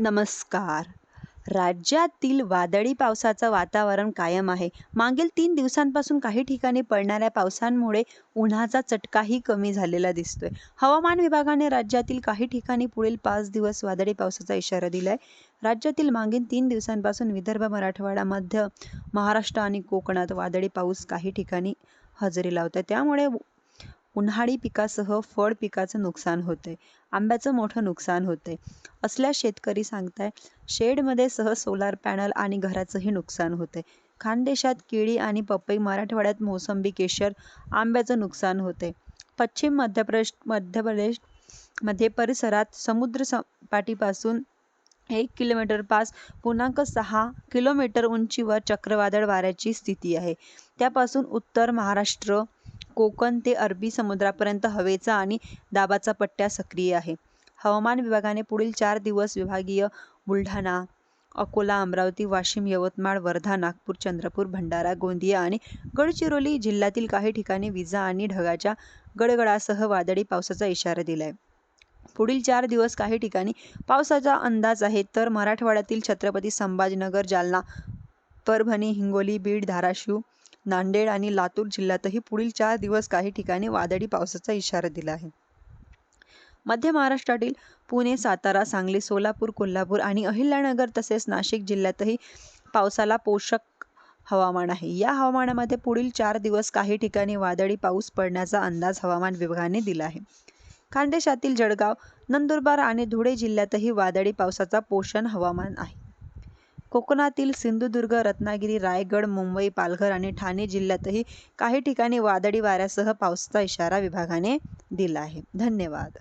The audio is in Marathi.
नमस्कार. राज्यातील वादळी पावसाचं वातावरण कायम आहे. मागील तीन दिवसांपासून काही ठिकाणी पडणाऱ्या पावसांमुळे उन्हाचा चटकाही कमी झालेला दिसतोय. हवामान विभागाने राज्यातील काही ठिकाणी पुढील पाच दिवस वादळी पावसाचा इशारा दिलाय. राज्यातील मागील तीन दिवसांपासून विदर्भ मराठवाडा मध्य महाराष्ट्र आणि कोकणात वादळी पाऊस काही ठिकाणी हजेरी लावत त्यामुळे उन्हाळी पिकासह फळ पिकाचं नुकसान होते आंब्याचं मोठं नुकसान होते असल्या शेतकरी सांगताय शेडमध्ये सह सोलार पॅनल आणि घराचंही नुकसान होते खानदेशात केळी आणि पपई मराठवाड्यात मोसंबी केशर आंब्याचं नुकसान होते पश्चिम मध्य प्रदेश मध्य प्रदेशमध्ये परिसरात समुद्र सपाटीपासून एक किलोमीटर पास पूर्णांक सहा किलोमीटर उंचीवर चक्रवादळ वाऱ्याची स्थिती आहे. त्यापासून उत्तर महाराष्ट्र कोकण ते अरबी समुद्रापर्यंत हवेचा आणि दाबाचा पट्ट्या सक्रिय आहे. हवामान विभागाने पुढील चार दिवस विभागीय बुलढाणा अकोला अमरावती वाशिम यवतमाळ वर्धा नागपूर चंद्रपूर भंडारा गोंदिया आणि गडचिरोली जिल्ह्यातील काही ठिकाणी विजा आणि ढगाच्या गडगडासह वादळी पावसाचा इशारा दिला आहे पुढील चार दिवस काही ठिकाणी पावसाचा अंदाज आहे तर मराठवाड्यातील छत्रपती संभाजीनगर जालना परभणी हिंगोली बीड धाराशिव नांदेड आणि लातूर जिल्ह्यातही पुढील चार दिवस काही ठिकाणी वादळी पावसाचा इशारा दिला आहे. मध्य महाराष्ट्रातील पुणे सातारा सांगली सोलापूर कोल्हापूर आणि अहिल्यानगर तसेच नाशिक जिल्ह्यातही पावसाला पोषक हवामान आहे. या हवामानामध्ये पुढील चार दिवस काही ठिकाणी वादळी पाऊस पडण्याचा अंदाज हवामान विभागाने दिला आहे. खानदेशातील जळगाव नंदुरबार आणि धुळे जिल्ह्यातही वादळी पावसाचा पोषण हवामान आहे. कोकणातील सिंधुदुर्ग रत्नागिरी रायगड मुंबई पालघर आणि ठाणे जिल्ह्यातही काही ठिकाणी वादळी वाऱ्यासह पावसाचा इशारा विभागाने दिला आहे. धन्यवाद.